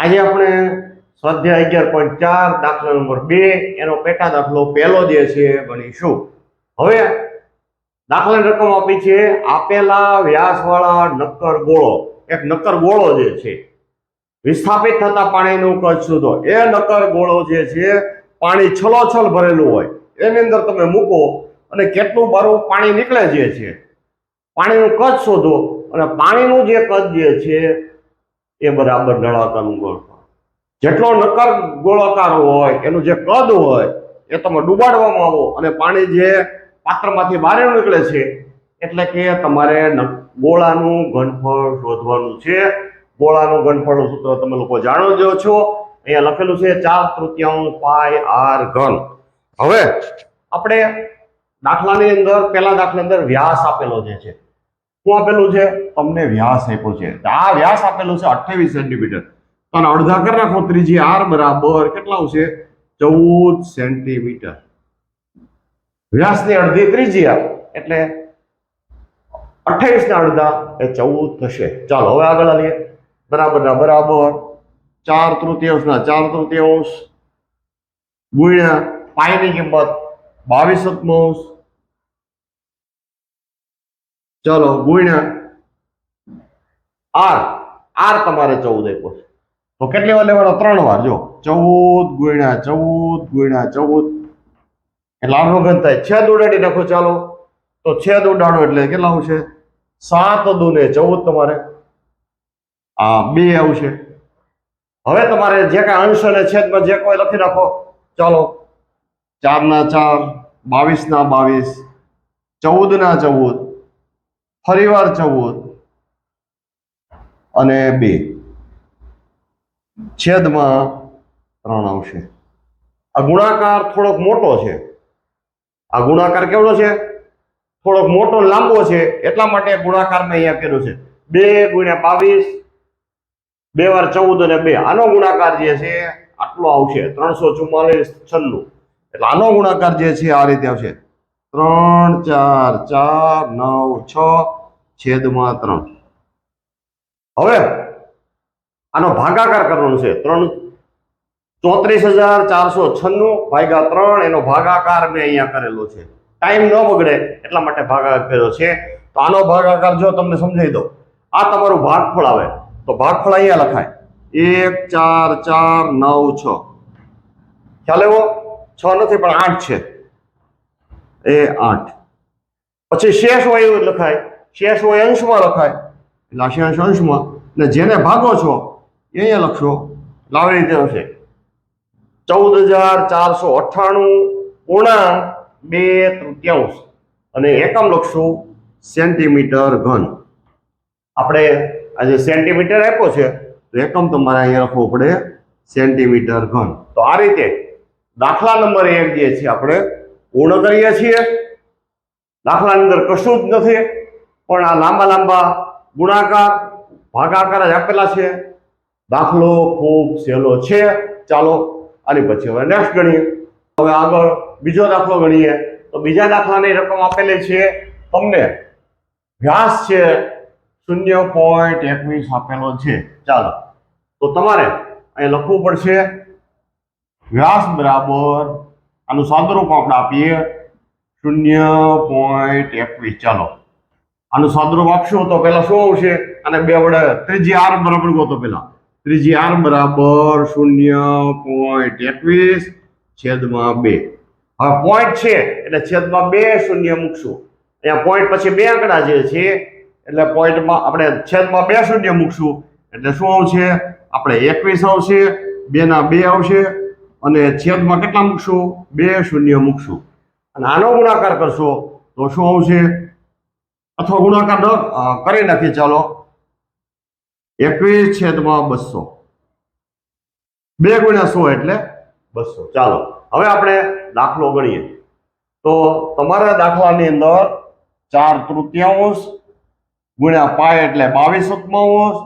આજે આપણે સ્વાધ્યાય અગિયાર પોઈન્ટ ચાર, દાખલા નંબર બે, એનો પેટા દાખલો પહેલો જે છે એ ગણીશું હવે દાખલાની રકમ આપી છે આપેલા વ્યાસવાળા નક્કર ગોળો. એક નક્કર ગોળો જે છે, વિસ્થાપિત થતા પાણીનું કદ શોધો. એ નક્કર ગોળો જે છે, પાણી છલોછલ ભરેલું હોય. એની અંદર તમે મૂકો અને કેટલું બારું પાણી નીકળે જે છે, પાણીનું કદ શોધો. અને પાણીનું જે કદ જે છે એ બરાબર નળાકારનું ગોળાકાર જેટલો નક્કર ગોળાકાર હોય, એનું જે કદ હોય, એ તમે ડૂબાડવામાં આવો અને પાણી જે પાત્રમાંથી બહાર નીકળે છે, એટલે કે તમારે ગોળાનું ઘનફળ શોધવાનું છે. ગોળાનું ઘનફળનું સૂત્ર તમે લોકો જાણો જ છો. અહીંયા લખેલું છે, ચાર તૃતીયાંશ પાય આર ઘન. હવે આપણે દાખલાની અંદર, પહેલા દાખલા અંદર વ્યાસ આપેલો જે છે. શું આપેલું છે? તમને વ્યાસ આપ્યો છે. આ વ્યાસ આપેલો છે અઠ્યાવીસ સેન્ટીમીટર. તો અડધા કરી નાખો ત્રીજી આર બરાબર કેટલા આવશે ચૌદ સેન્ટીમીટર. વ્યાસની અડધી ત્રીજી આર. એટલે અઠ્યાવીસ ના અડધા એ ચૌદ થશે. ચાલો, હવે આગળ આવીએ. બરાબર, ના, બરાબર. ચાર તૃતીયાંશ ના, ચાર તૃતીયાંશ. ગુણ્યા પાયની કિંમત બાવીસ સતમાંશ. ચલો, ગુણ્યા આર. આર તમારે ચૌદ આપ્યો તો કેટલી વાર લેવાનો? ત્રણ વાર. જો, ચૌદ ગુણ્યા ચૌદ ગુણ્યા ચૌદ. એટલે આનો ઘન થાય. છેદ ઉડાડી નાખો ચાલો. તો છેદ ઉડાડો એટલે કેટલા આવશે? સાત દુને ચૌદ તમારે. આ બે આવશે. હવે તમારે જે કાંઈ અંશ અને છેદમાં જે કોઈ લખી નાખો. ચાલો ચાર ના ચાર બાવીસ ના બાવીસ ચૌદ ના ચૌદ ફરીવાર ચૌદ અને બે. છેદમાં ત્રણ આવશે આ ગુણાકાર થોડોક મોટો છે. આ ગુણાકાર કેવડો છે? થોડોક મોટો લાંબો છે. એટલા માટે ગુણાકાર મેં અહીંયા કર્યો છે. બે ગુણ્યા બાવીસ, બે વાર ચૌદ અને બે. આનો ગુણાકાર જે છે, આટલો આવશે. ત્રણસો ચુમ્માલીસ છન્નું એટલે આનો ગુણાકાર જે છે, આ રીતે આવશે. ત્રણ, ચાર ચાર, નવ, છ છેદમાં ત્રણ. હવે આનો ભાગાકાર કરવાનો છે ત્રણ ચોત્રીસ હજાર ચારસો છન્નું ભાગ્યા ત્રણ, એનો ભાગાકાર મેં અહીંયા કરેલો છે. ટાઈમ ન બગડે એટલા માટે ભાગાકાર કર્યો છે. તો આનો ભાગાકાર જો તમને સમજાવી દો આ તમારું ભાગફળ આવે. તો ભાગફળ અહીંયા લખાય. એક, ચાર ચાર, નવ, છ. ખ્યાલ એવો છ નથી, પણ આઠ છે. એ આઠ. પછી શેષ વાયુ લખાય. શેષ હોય અંશમાં લખાય. એટલે શેષ અંશમાં ને જેને ભાગો છો એ અહીંયા લખશો લાવણી રીતે હશે ચૌદ હજાર ચારસો અઠ્ઠાણું પૂર્ણાંક બે તૃતીયાંશ. અને એકમ લખશું સેન્ટીમીટર ઘન. આપણે આજે સેન્ટીમીટર આપ્યો છે, તો એકમ તમારે અહીંયા લખવો પડે સેન્ટીમીટર ઘન. તો આ રીતે દાખલા નંબર એક જે છે, આપણે પૂર્ણ કરીએ છીએ. દાખલાની અંદર કશું જ નથી. પણ આ લાંબા લાંબા ગુણાકાર, ભાગાકાર જ આપેલા છે. દાખલો ખૂબ સહેલો છે. ચાલો, આની પછી હવે નેક્સ્ટ ગણીએ. હવે આગળ બીજો દાખલો ગણીએ. તો બીજા દાખલાની રકમ આપેલી છે. તમને વ્યાસ છે શૂન્ય પોઈન્ટ એકવીસ આપેલો છે. ચાલો, તો તમારે અહીં લખવું પડશે. વ્યાસ બરાબર, આનું સાદુરૂપ આપણે આપીએ. શૂન્ય પોઈન્ટ એકવીસ. ચાલો. આનું સાદરૂપ આપશો તો પહેલા શું આવશે? અને બે વડે ત્રીજી આર બરાબર ગોતો પહેલા. ત્રીજી આર બરાબર શૂન્ય પોઈન્ટ એકવીસ છેદમાં બે. હવે પોઈન્ટ છે, એટલે છેદમાં બે શૂન્ય મૂકશું. અહીંયા પોઈન્ટ પછી બે આંકડા જે છે, એટલે પોઈન્ટમાં આપણે છેદમાં બે શૂન્ય મૂકશું. એટલે શું આવશે? આપણે એકવીસ આવશે, બેના બે આવશે, અને છેદમાં કેટલા મૂકશું? બે શૂન્ય મૂકશું. અને આનો ગુણાકાર કરશો તો શું આવશે? અથવા ગુણાકાર કરી નાખીએ. ચાલો. એકવીસ છેદમાં બસો. બે ગુણ્યા સો એટલે બસો. ચાલો. હવે આપણે દાખલો ગણીએ. તો તમારા દાખલાની અંદર ચાર તૃતીયાંશ ગુણ્યા પાય એટલે બાવીસ સત્તાવંશ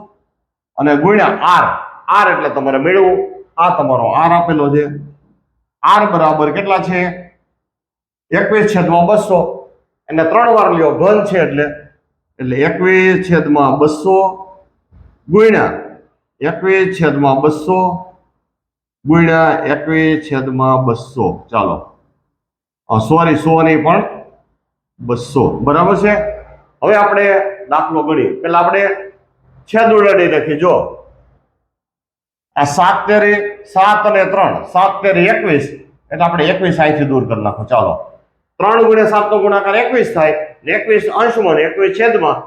અને ગુણ્યા આર. આર એટલે તમારે મેળવવું. આ તમારો આર આપેલો છે. આર બરાબર કેટલા છે? એકવીસ છેદમાં બસો. એટલે ત્રણ વાર લ્યો, ઘન છે એટલે એટલે એકવીસ છેદમાં બસો ગુણ્યા એકવીસ છેદમાં બસો ગુણ્યા એકવીસ છેદમાં બસો. ચાલો. સોરી, સો નહીં પણ બસો. બરાબર છે? હવે આપણે દાખલો ગણીએ. પેલા આપણે છેદ ઉડાડી નાખી જો. આ સાત તેરી સાત અને ત્રણ, સાત તેરી એકવીસ, એટલે આપણે એકવીસ અહીંથી દૂર કરી નાખો. ચાલો. ત્રણ ગુણ્યા સાતનો ગુણાકાર એકવીસ થાય એકવીસ અંશમાં એકવીસ છેદમાં,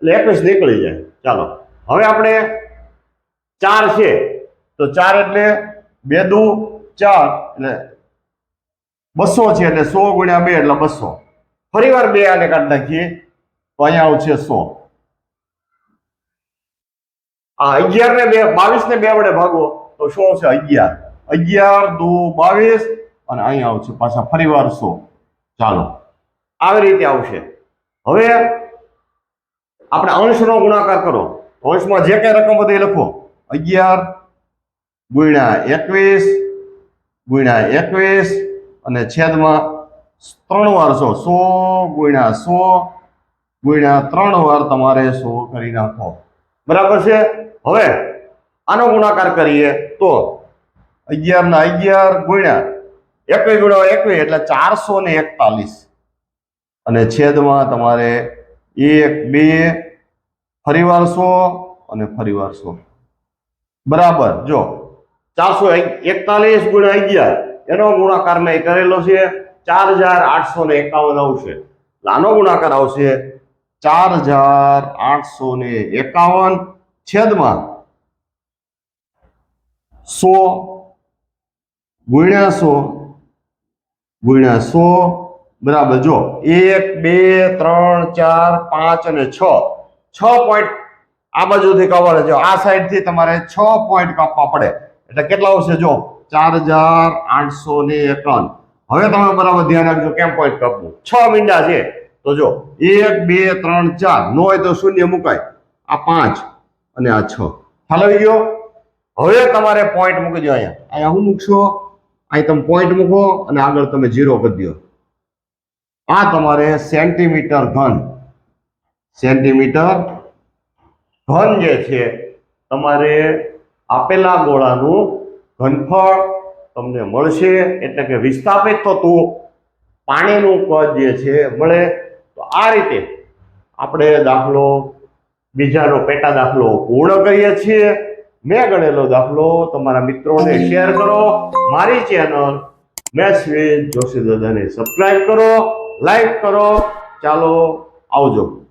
એટલે એકવીસ નીકળી જાય. ચાલો, હવે આપણે ચાર છે, તો ચાર એટલે બે દુ ચાર, એટલે બસો છે, એટલે સો ગુણ્યા બે એટલે બસો. ફરી વાર બે આને કાઢી નાખીએ, તો અહીંયા આવશે સો. આ અગિયાર ને બે, બાવીસ ને બે વડે ભાગો, તો શું આવશે? અગિયાર. અગિયાર દુ બાવીસ, અને અહીંયા આવશે પાછા ફરી વાર સો. ચાલો. આવી રીતે આવશે. હવે આપણે અંશનો ગુણાકાર કરો. અંશમાં જે કઈ રકમ બધી લખો. અગિયાર ગુણ્યા એકવીસ ગુણ્યા એકવીસ અને છેદમાં ત્રણ વાર સો. સો ગુણ્યા સો ગુણ્યા ત્રણ વાર તમારે સો કરી નાખો. બરાબર છે? હવે આનો ગુણાકાર કરીએ તો અગિયાર ના અગિયાર ગુણ્યા એકવીસ ગુણ્યા એકવી એટલે ચારસો ને એકતાલીસ. અને છેદમાં તમારે એક, બે ફરીવાર સો અને ફરીવાર સો. બરાબર, જો. ચારસો એકતાલીસ ગુણ્યા અગિયાર. એનો ગુણાકાર મેં કરેલો છે ચાર હજાર આઠસો ને એકાવન આવશે. આનો ગુણાકાર આવશે ચાર હજાર આઠસો ને એકાવન. છેદમાં સો ગુણ્યા સો ગુણ્યા સો, બરાબર જો, એક, બે, ત્રણ, ચાર, પાંચ અને છ. છ પોઈન્ટ આ બાજુથી કવર છે. આ સાઈડથી તમારે છ પોઈન્ટ કાપવા પડે. એટલે કેટલા આવશે જો? ચાર હજાર આઠસો ને એકાવન. હવે તમે બરાબર ધ્યાન રાખજો કેમ પોઈન્ટ કાપવું. છ મીંડા છે. તો જો, એક, બે, ત્રણ, ચાર. નો હોય તો શૂન્ય મુકાય. આ પાંચ અને આ છ. ખ્યાલ આવી ગયો? હવે તમારે પોઈન્ટ મૂકી દો અહીંયા. અહીંયા હું મૂકશો? અહીં તમે પોઈન્ટ મૂકો અને આગળ તમે ઝીરો કરી દો. આ તમારે સેન્ટીમીટર ઘન. સેન્ટીમીટર ઘન જે છે, તમારે આપેલા ગોળાનું ઘનફળ તમને મળશે. એટલે કે વિસ્થાપિત થતું પાણીનું કદ જે છે મળે. તો આ રીતે આપણે દાખલો બીજાનો પેટા દાખલો પૂર્ણ કરીએ છીએ. મેં ગણેલો દાખલો તમારા મિત્રોને શેર કરો. મારી ચેનલ મેથ્સ વિથ જોશી દાદાને સબસ્ક્રાઈબ કરો લાઈક કરો. ચાલો આવજો.